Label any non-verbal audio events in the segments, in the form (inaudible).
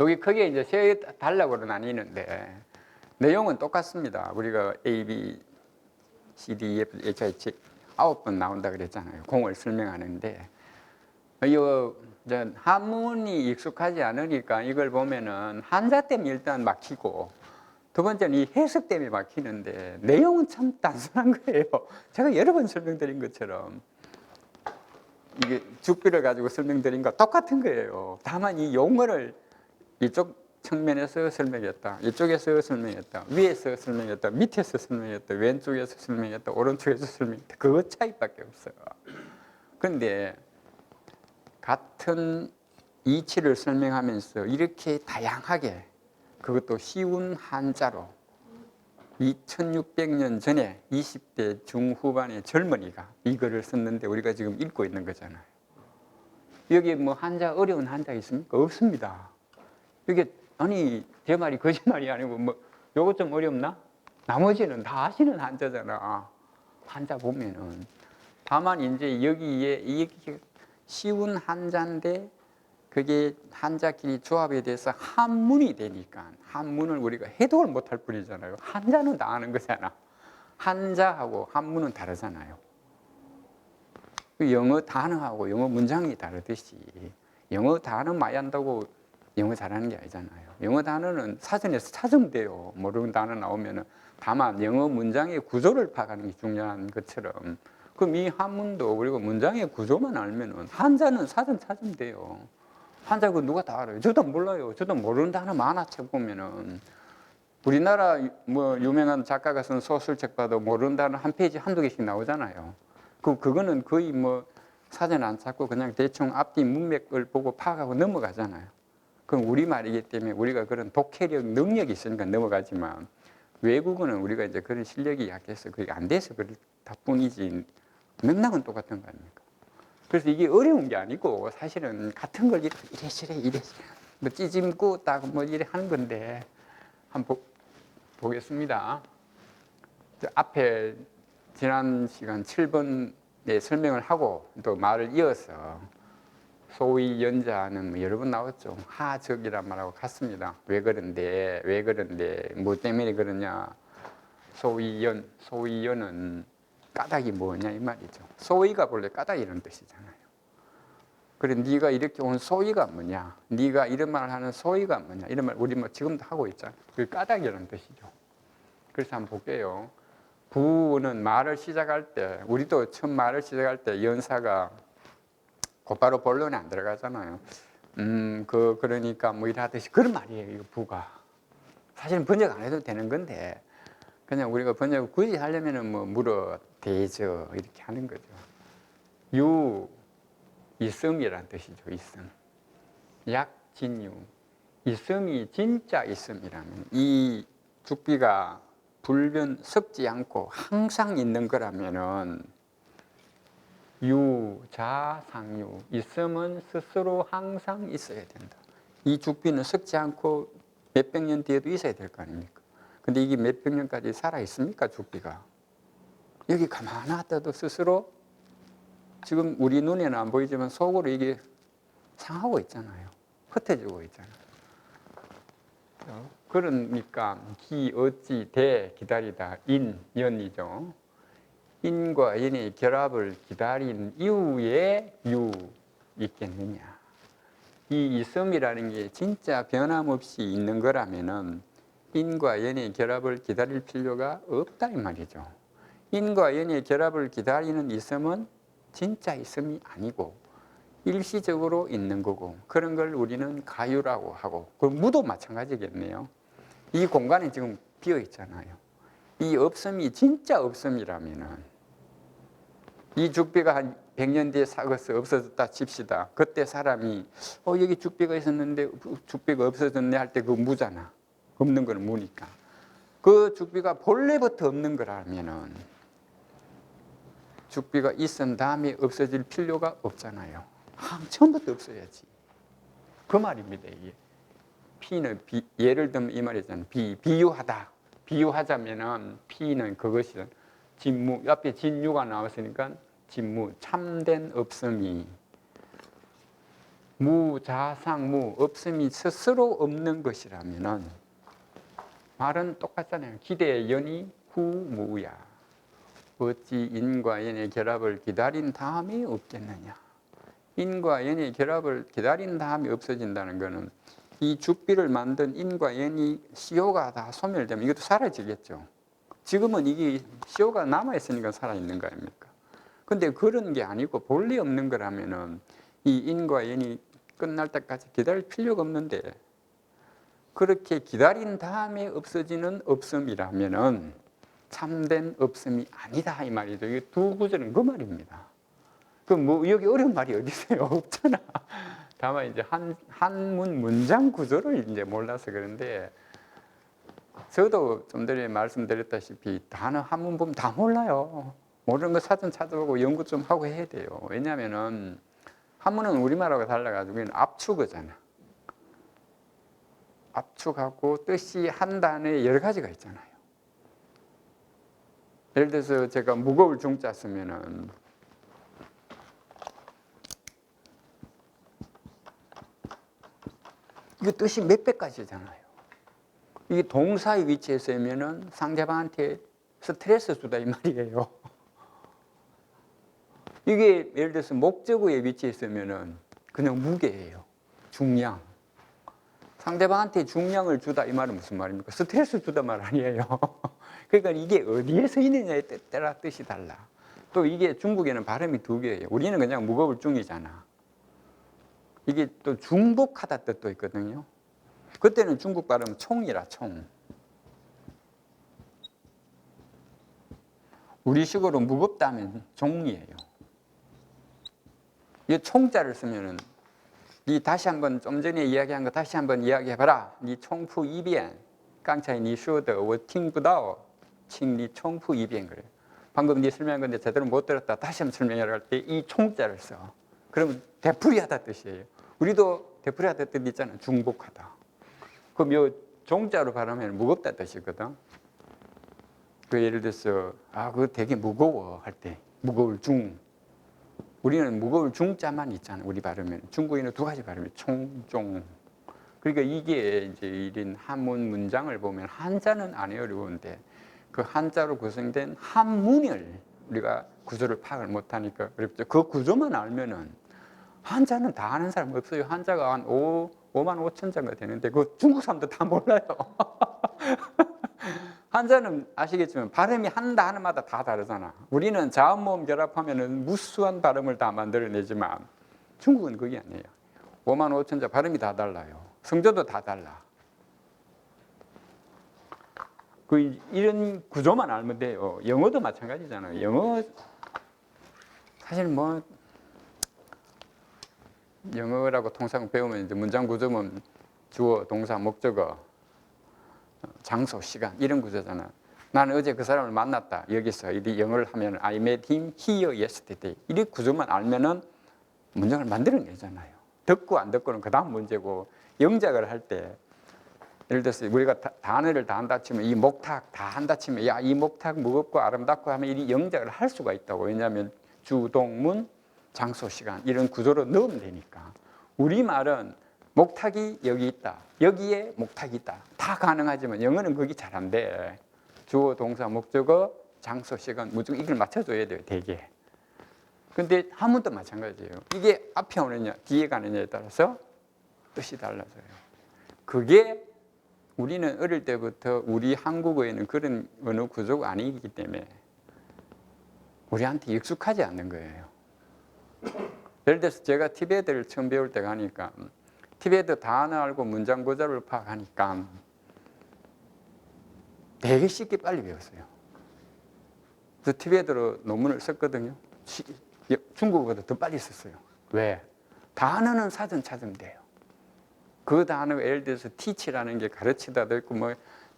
여기 크게 이제 세 단락으로 나뉘는데 내용은 똑같습니다. 우리가 A, B, C, D, E, F, H, I, 아홉 번 나온다 그랬잖아요. 공을 설명하는데 이거 이제 한문이 익숙하지 않으니까 이걸 보면은 한자 때문에 일단 막히고 두 번째는 이 해석 때문에 막히는데 내용은 참 단순한 거예요. (laughs) 제가 여러 번 설명드린 것처럼 이게 죽비를 가지고 설명드린 거 똑같은 거예요. 다만 이 용어를 이쪽 측면에서 설명했다. 이쪽에서 설명했다. 위에서 설명했다. 밑에서 설명했다. 왼쪽에서 설명했다. 오른쪽에서 설명했다. 그거 차이밖에 없어요. 근데 같은 이치를 설명하면서 이렇게 다양하게 그것도 쉬운 한자로 2600년 전에 20대 중후반의 젊은이가 이거를 썼는데 우리가 지금 읽고 있는 거잖아요. 여기 뭐 한자 어려운 한자 있습니까? 없습니다. 이게 아니 제 말이 거짓말이 아니고 뭐 요거 좀 어렵나? 나머지는 다 아시는 한자잖아. 한자 보면은 다만 이제 여기에 이게 쉬운 한자인데 그게 한자끼리 조합에 대해서 한문이 되니까 한문을 우리가 해독을 못할 뿐이잖아요. 한자는 다 아는 거잖아. 한자하고 한문은 다르잖아요. 그 영어 단어하고 영어 문장이 다르듯이 영어 단어 많이 한다고 영어 잘하는 게 아니잖아요. 영어 단어는 사전에서 찾으면 돼요. 모르는 단어 나오면은 다만 영어 문장의 구조를 파악하는 게 중요한 것처럼 그럼 이 한문도 그리고 문장의 구조만 알면은 한자는 사전 찾으면 돼요. 한자 그 누가 다 알아요? 저도 몰라요. 저도 모르는 단어 많아 책 보면은 우리나라 뭐 유명한 작가가 쓴 소설책 봐도 모르는 단어 한 페이지 한두 개씩 나오잖아요. 그 그거는 거의 뭐 사전 안 찾고 그냥 대충 앞뒤 문맥을 보고 파악하고 넘어가잖아요. 그럼 우리말이기 때문에 우리가 그런 독해력 능력이 있으니까 넘어가지만 외국어는 우리가 이제 그런 실력이 약해서 그게 안 돼서 그렇다 뿐이지 맥락은 똑같은 거 아닙니까? 그래서 이게 어려운 게 아니고 사실은 같은 걸 이래 이래 이래 뭐 찌짐고 딱 뭐 이래 하는 건데 한번 보, 보겠습니다. 저 앞에 지난 시간 7번에 설명을 하고 또 말을 이어서 소위 연자는 뭐 여러 번 나왔죠. 하적이란 말하고 같습니다. 왜 그런데, 왜 그런데, 뭐 때문에 그러냐. 소위 연, 소위 연은 까닭이 뭐냐 이 말이죠. 소위가 본래 까닭이라는 뜻이잖아요. 그래 네가 이렇게 온 소위가 뭐냐? 네가 이런 말을 하는 소위가 뭐냐? 이런 말 우리 뭐 지금도 하고 있잖아요. 그 까닭이라는 뜻이죠. 그래서 한번 볼게요. 부는 말을 시작할 때 우리도 처음 말을 시작할 때 연사가 곧바로 본론에 안 들어가잖아요. 음, 그 그러니까 뭐 이러듯이 그런 말이에요. 이거 부가 사실은 번역 안 해도 되는 건데 그냥 우리가 번역을 굳이 하려면은 뭐 물어 대저 이렇게 하는 거죠. 유 있음이란 뜻이죠. 있음. 약 진유. 있음이 진짜 있음이라면 이 죽비가 불변 섞지 않고 항상 있는 거라면은 유자상유 있음은 스스로 항상 있어야 된다. 이 죽비는 섞지 않고 몇백 년 뒤에도 있어야 될 거 아닙니까? 근데 이게 몇백 년까지 살아 있습니까 죽비가? 여기 가만 놔둬도 스스로 지금 우리 눈에는 안 보이지만 속으로 이게 상하고 있잖아요. 흩어지고 있잖아요. 그러니까 기 어찌 대 기다리다 인 연이죠. 인과 연의 결합을 기다린 이후에 유 있겠느냐. 이 있음이라는 게 진짜 변함없이 있는 거라면은 인과 연의 결합을 기다릴 필요가 없다 이 말이죠. 인과 연의 결합을 기다리는 있음은 진짜 있음이 아니고 일시적으로 있는 거고 그런 걸 우리는 가유라고 하고 그 무도 마찬가지겠네요. 이 공간이 지금 비어 있잖아요. 이 없음이 진짜 없음이라면은 이 죽비가 한 100년 뒤에 사거서 없어졌다 칩시다. 그때 사람이 어 여기 죽비가 있었는데 죽비가 없어졌네 할 때 그 무잖아. 없는 건 무니까. 그 죽비가 본래부터 없는 거라면은 죽비가 있은 다음에 없어질 필요가 없잖아요. 아, 처음부터 없어야지. 그 말입니다, 이게. 피는 비, 예를 들면 이 말이잖아요. 비, 비유하다. 비유하자면은 피는 그것이 진무, 옆에 진유가 나왔으니까 진무, 참된 없음이 무자상무 없음이 스스로 없는 것이라면은 말은 똑같잖아요. 기대 연이 후무야. 어찌 인과 연의 결합을 기다린 다음이 없겠느냐. 인과 연의 결합을 기다린 다음이 없어진다는 것은 이 죽비를 만든 인과 연이 시효가 다 소멸되면 이것도 사라지겠죠. 지금은 이게 시효가 남아 있으니까 살아 있는 거 아닙니까? 근데 그런 게 아니고 본래 없는 거라면은 이 인과 연이 끝날 때까지 기다릴 필요가 없는데 그렇게 기다린 다음에 없어지는 없음이라면은 참된 없음이 아니다 이 말이죠. 이 두 구절은 그 말입니다. 그 뭐 여기 어려운 말이 어디 있어요? (laughs) 없잖아. 다만 이제 한 한문 문장 구조를 이제 몰라서 그런데 저도 좀 전에 말씀드렸다시피 단어 한 문 보면 다 몰라요. 모르는 거 사전 찾아보고 연구 좀 하고 해야 돼요. 왜냐하면은 한문은 우리말하고 달라가지고 압축어잖아. 압축하고 뜻이 한 단어에 여러 가지가 있잖아요. 예를 들어서 제가 무거울 중자 쓰면은 이거 뜻이 몇 배까지잖아요. 이게 동사의 위치에 쓰면은 상대방한테 스트레스 주다 이 말이에요. (laughs) 이게 예를 들어서 목적어의 위치에 있으면은 그냥 무게예요. 중량. 상대방한테 중량을 주다 이 말은 무슨 말입니까? 스트레스 주다 말 아니에요. (laughs) 그러니까 이게 어디에 쓰이느냐에 따라 뜻이 달라. 또 이게 중국에는 발음이 두 개예요. 우리는 그냥 무거울 중이잖아. 이게 또 중복하다 뜻도 있거든요. 그때는 중국 발음 총이라 총. 우리식으로 무겁다면 종이에요. 이 총자를 쓰면은 니 다시 한번 좀 전에 이야기한 거 다시 한번 이야기해봐라. 니 총푸 이변. 깡차이 니 쇼더 워 팅부다오. 칭니 총푸 이변 그래. 방금 니 설명한 건데 제대로 못 들었다. 다시 한번 설명하라 할때 이 총자를 써. 그러면 되풀이하다 뜻이에요. 우리도 되풀이하다 뜻 있잖아. 중복하다. 그럼 요 종자로 발음하면 무겁다 뜻이거든. 그 예를 들어서 아 그거 되게 무거워 할 때 무거울 중. 우리는 무거울 중자만 있잖아요. 우리 발음은 중국인은 두 가지 발음이 총종. 그러니까 이게 이제 이런 한문 문장을 보면 한자는 안 어려운데 그 한자로 구성된 한문을 우리가 구조를 파악을 못하니까 어렵죠. 그 구조만 알면은 한자는 다 아는 사람 없어요. 한자가 한 5, 5만 5천 자가 되는데 그 중국 사람도 다 몰라요. (laughs) 한자는 아시겠지만 발음이 한 단어마다 다 다르잖아. 우리는 자음 모음 결합하면은 무수한 발음을 다 만들어내지만 중국은 그게 아니에요. 5만 5천 자 발음이 다 달라요. 성조도 다 달라. 그 이런 구조만 알면 돼요. 영어도 마찬가지잖아요. 영어 사실 뭐 영어라고 통상 배우면 이제 문장 구조면 주어, 동사, 목적어, 장소, 시간 이런 구조잖아. 나는 어제 그 사람을 만났다. 여기서 이 영어를 하면 I met him here yesterday. 이 구조만 알면은 문장을 만들어내잖아요. 듣고 안 듣고는 그 다음 문제고 영작을 할 때 예를 들어서 우리가 다- 단어를 다 한다 치면 이 목탁 다 한다 치면 야 이 목탁 무겁고 아름답고 하면 이 영작을 할 수가 있다고 왜냐하면 주동문 장소 시간 이런 구조로 넣으면 되니까. 우리 말은 목탁이 여기 있다. 여기에 목탁이 있다. 다 가능하지만 영어는 그게 잘 안 돼. 주어 동사 목적어 장소 시간 무조건 이걸 맞춰줘야 돼요 대개. 근데 한문도 마찬가지예요. 이게 앞에 오느냐 뒤에 가느냐에 따라서 뜻이 달라져요. 그게 우리는 어릴 때부터 우리 한국어에는 그런 언어 구조가 아니기 때문에 우리한테 익숙하지 않는 거예요. 예를 들어서 제가 티베트를 처음 배울 때 가니까 티베트 단어 알고 문장 구조를 파악하니까 되게 쉽게 빨리 배웠어요. 그래서 티베트로 논문을 썼거든요. 중국어보다 더 빨리 썼어요. 왜? 단어는 사전 찾으면 돼요. 그 단어 예를 들어서 teach라는 게 가르치다도 있고 뭐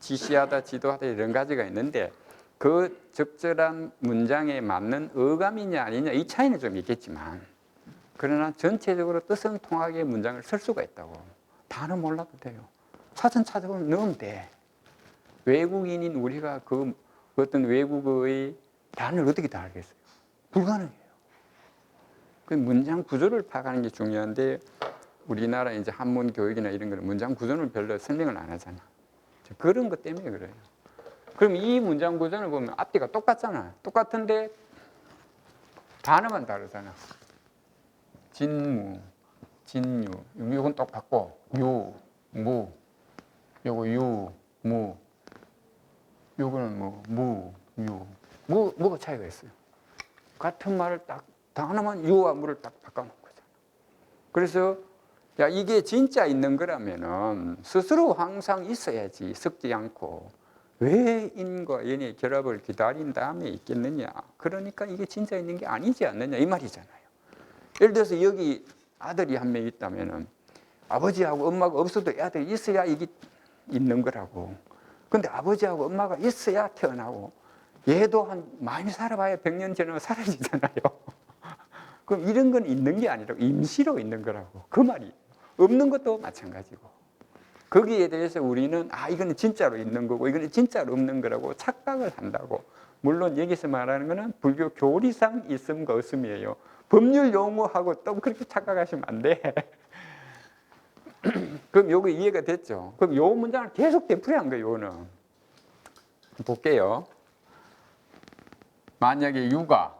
지시하다 지도하다 이런 가지가 있는데 그 적절한 문장에 맞는 어감이냐 아니냐 이 차이는 좀 있겠지만 그러나 전체적으로 뜻은 통하게 문장을 쓸 수가 있다고 단어 몰라도 돼요 찾아보면 넣으면 돼 외국인인 우리가 그 어떤 외국어의 단어를 어떻게 다 알겠어요 불가능해요 그 문장 구조를 파악하는 게 중요한데 우리나라 이제 한문 교육이나 이런 거는 문장 구조는 별로 설명을 안 하잖아. 그런 것 때문에 그래요. 그럼 이 문장 구조를 보면 앞뒤가 똑같잖아. 똑같은데 단어만 다르잖아. 진무, 진유. 이건 똑같고 유, 무. 요거 유, 무. 요거는 뭐 무, 유. 뭐 뭐가 차이가 있어요? 같은 말을 딱 단어만 유와 무를 딱 바꿔놓은 거잖아. 그래서 야 이게 진짜 있는 거라면은 스스로 항상 있어야지 섞지 않고 왜 인과 연의 결합을 기다린 다음에 있겠느냐? 그러니까 이게 진짜 있는 게 아니지 않느냐 이 말이잖아요. 예를 들어서 여기 아들이 한 명 있다면은 아버지하고 엄마가 없어도 애들이 있어야 이게 있는 거라고. 근데 아버지하고 엄마가 있어야 태어나고 얘도 한 많이 살아봐야 100년 지나면 사라지잖아요. (laughs) 그럼 이런 건 있는 게 아니라 임시로 있는 거라고. 그 말이. 없는 것도 마찬가지고. 거기에 대해서 우리는 아, 이거는 진짜로 있는 거고 이거는 진짜로 없는 거라고 착각을 한다고. 물론 여기서 말하는 거는 불교 교리상 있음과 없음이에요. 법률 용어하고 또 그렇게 착각하시면 안 돼. (laughs) 그럼 요거 이해가 됐죠? 그럼 요 문장을 계속 되풀이한 거예요, 요거는. 볼게요. 만약에 유가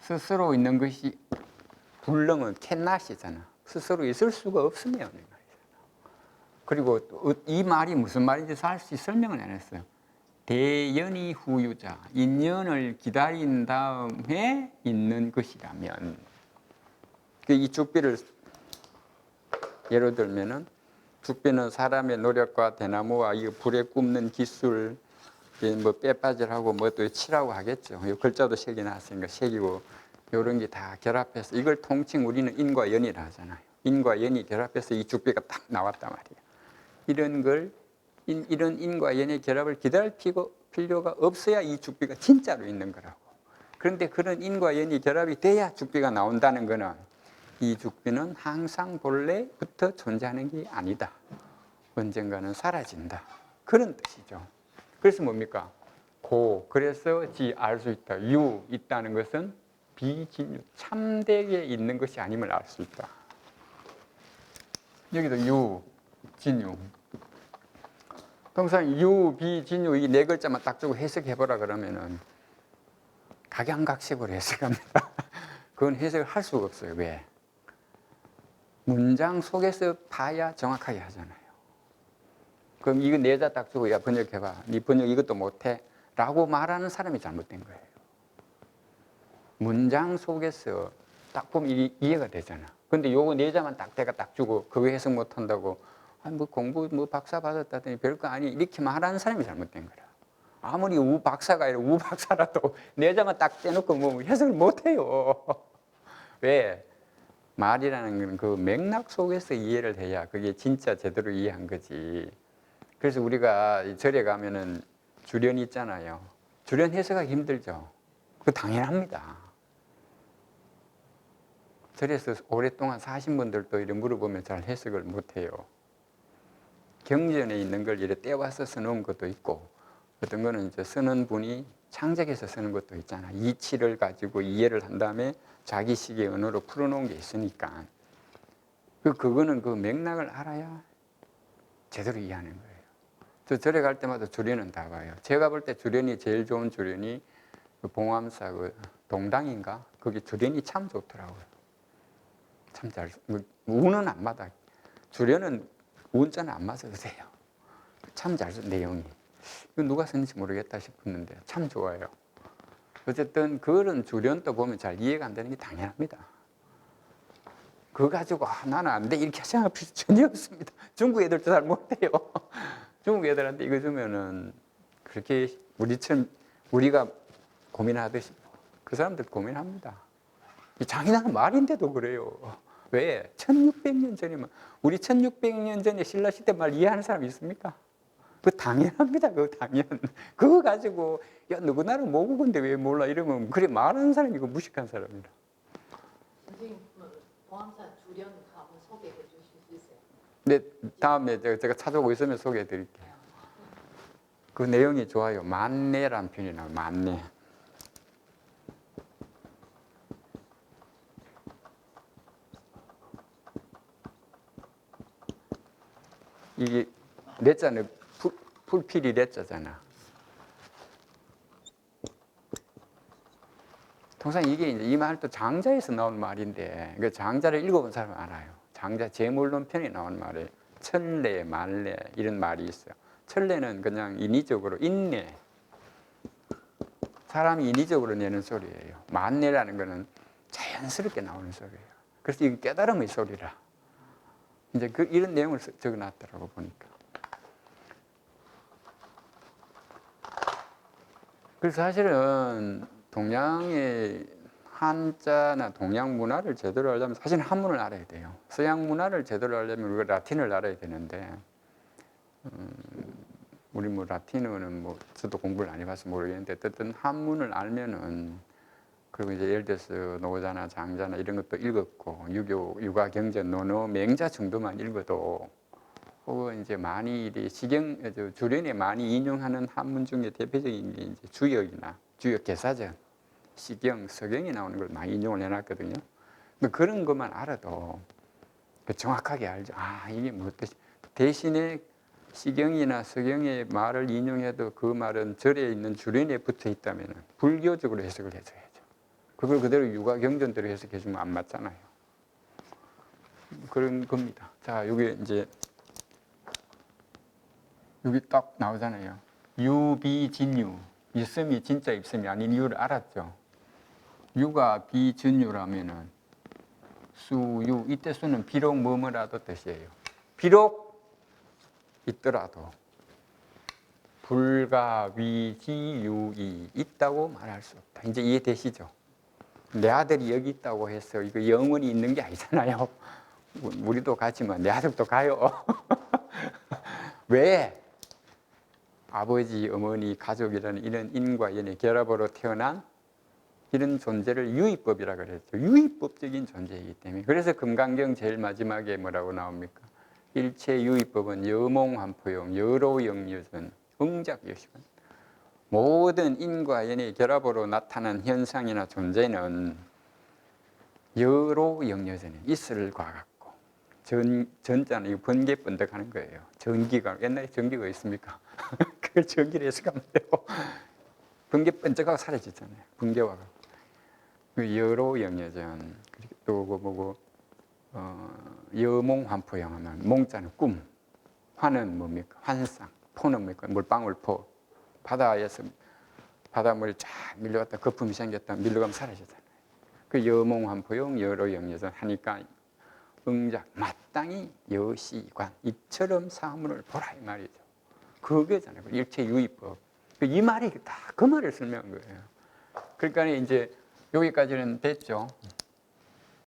스스로 있는 것이 불능은 캔낫이잖아. 스스로 있을 수가 없으면 그리고 또이 말이 무슨 말인지 살시 설명을 안 했어요. 대연이 후유자, 인연을 기다린 다음에 있는 것이라면 그이 죽비를 예로 들면은 죽비는 사람의 노력과 대나무와 이 불에 굽는 기술, 이뭐 빼빠질하고 뭐또 칠하고 하겠죠. 이 글자도 새겨놨으니까 새기고 이런 게 다 결합해서 이걸 통칭 우리는 인과 연이라 하잖아요. 인과 연이 결합해서 이 죽비가 딱 나왔단 말이에요. 이런 걸 인, 이런 인과 연의 결합을 기다릴 필요- 필요가 없어야 이 죽비가 진짜로 있는 거라고. 그런데 그런 인과 연이 결합이 돼야 죽비가 나온다는 거는 이 죽비는 항상 본래부터 존재하는 게 아니다. 언젠가는 사라진다. 그런 뜻이죠. 그래서 뭡니까? 고 그래서 지 알 수 있다. 유 있다는 것은 비진유 참되게 있는 것이 아님을 알 수 있다. 여기도 유 진유. 통상 유, 비, 진유 이 네 글자만 딱 주고 해석해 보라 그러면은 각양각색으로 (laughs) 해석합니다. 그건 해석을 할 수가 없어요. 왜? 문장 속에서 봐야 정확하게 하잖아요. 그럼 이거 내자 딱 주고 야 번역해봐. 네 번역 이것도 못해. 라고 말하는 사람이 잘못된 거예요. 문장 속에서 딱 보면 이- 이해가 되잖아. 근데 요거 내자만 딱 내가 딱 주고 그거 해석 못한다고 아니 뭐 공부 뭐 박사 받았다더니 별거 아니 이렇게 말하는 사람이 잘못된 거라. 아무리 우 박사가 아니라 우 박사라도 (laughs) 내자만 딱 떼놓고 뭐 해석을 못해요. (laughs) 왜? 말이라는 건 그 맥락 속에서 이해를 해야 그게 진짜 제대로 이해한 거지. 그래서 우리가 이 절에 가면은 주련이 있잖아요. 주련 해석하기 힘들죠. 그 당연합니다. 절에서 오랫동안 사신 분들도 이렇게 물어보면 잘 해석을 못해요. 경전에 있는 걸 이렇게 떼와서 써놓은 것도 있고 어떤 거는 이제 쓰는 분이 창작해서 쓰는 것도 있잖아. 이치를 가지고 이해를 한 다음에 자기식의 언어로 풀어놓은 게 있으니까 그 그거는 그 맥락을 알아야 제대로 이해하는 거예요. 저 절에 갈 때마다 주련은 다 봐요. 제가 볼 때 주련이 제일 좋은 주련이 그 봉암사 그 동당인가 거기 주련이 참 좋더라고요. 참 잘. 운은 안 맞아. 주련은 운자는 안 맞아도 돼요. 참잘쓴 내용이. 이거 누가 썼는지 모르겠다 싶었는데 참 좋아요. 어쨌든 그런 주련도 보면 잘 이해가 안 되는 게 당연합니다. 그거 가지고 아, 나는 안 돼 이렇게 생각할 필요 전혀 없습니다. 중국 애들도 잘 못해요. (laughs) 중국 애들한테 이거 주면은 그렇게 우리처럼 우리가 고민하듯이 그 사람들 고민합니다. 이 장인한 말인데도 그래요. 왜? 1600년 전이면 우리 1600년 전에 신라 시대 말 이해하는 사람 있습니까? 그 당연합니다. 그 당연. (laughs) 그거 가지고 야 누구 나는 모국인데 왜 몰라 이러면 그래 말하는 사람이 그 무식한 사람이라. 선생님, 뭐 보암사 주련 한번 소개해 주실 수 있어요? 근데 다음에 제가, 제가 찾아오고 있으면 소개해 드릴게요. 그 내용이 좋아요. 만내란 표현이 나와요. 만내. 이게 풀, 풀필이 내자잖아. 통상 이게 이제 이 말도 장자에서 나온 말인데 그 장자를 읽어본 사람은 알아요. 장자 제물론 편에 나온 말에 천례, 말례 이런 말이 있어요. 천례는 그냥 인위적으로 인내. 사람이 인위적으로 내는 소리예요. 만례라는 거는 자연스럽게 나오는 소리예요. 그래서 이게 깨달음의 소리라. 이제 그 이런 내용을 써- 적어놨더라고 보니까. 그래서 사실은 동양의 한자나 동양 문화를 제대로 알려면 사실 한문을 알아야 돼요. 서양 문화를 제대로 알려면 우리가 라틴을 알아야 되는데, 음, 우리 뭐 라틴어는 뭐 저도 공부를 안 해봐서 모르겠는데 어쨌든 한문을 알면은 그리고 이제 예를 들어서 노자나 장자나 이런 것도 읽었고 유교 육아 경제 논어 맹자 정도만 읽어도 혹은 이제 많이 이 시경 저 주련에 많이 인용하는 한문 중에 대표적인 게 이제 주역이나 주역 개사전 시경 서경이 나오는 걸 많이 인용을 해놨거든요. 근데 그런 것만 알아도 그 정확하게 알죠. 아 이게 뭐 뜻이 대신에 시경이나 서경의 말을 인용해도 그 말은 절에 있는 주련에 붙어 있다면 불교적으로 해석을 해줘야죠. 그걸 그대로 육아 경전대로 해석해 주면 안 맞잖아요. 그런 겁니다. 자, 여기 이제 여기 딱 나오잖아요. 유비진유. 있음이 진짜 있음이 아닌 이유를 알았죠. 유가 비진유라면은 수유 이때 수는 비록 뭐뭐라도 뜻이에요. 비록 있더라도 불가위지유이 있다고 말할 수 없다. 이제 이해되시죠? 내 아들이 여기 있다고 해서 이거 영원히 있는 게 아니잖아요. 우리도 가지만 내 아들도 가요. (laughs) 왜? 아버지, 어머니, 가족이라는 이런 인과 연의 결합으로 태어난 이런 존재를 유의법이라 그랬죠. 유의법적인 존재이기 때문에. 그래서 금강경 제일 마지막에 뭐라고 나옵니까? 일체 유의법은 여몽환포용, 여로영유전, 응작여시건. 모든 인과 연의 결합으로 나타난 현상이나 존재는 여로영유전에 있을과 같고 전, 전자는 이 번개 번덕하는 거예요. 전기가 옛날에 전기가 있습니까? (laughs) 그걸 전기를 해석하면 돼요. 번개 번쩍하고 사라지잖아요. 번개와 같고. 그 여로 영여전 그리고 또그 뭐고 어, 여몽환포영 하면 몽자는 꿈, 환은 뭡니까? 환상, 포는 뭡니까? 물방울포. 바다에서 바닷물이 쫙 밀려갔다 거품이 생겼다 밀려가면 사라지잖아요. 그 여몽환포용 여로영여전 하니까 응작 마땅히 여시관 이처럼 사물을 보라 이 말이죠. 그게잖아요. 일체 유의법. 그이 말이 다 그 말을 설명한 거예요. 그러니까 이제 여기까지는 됐죠.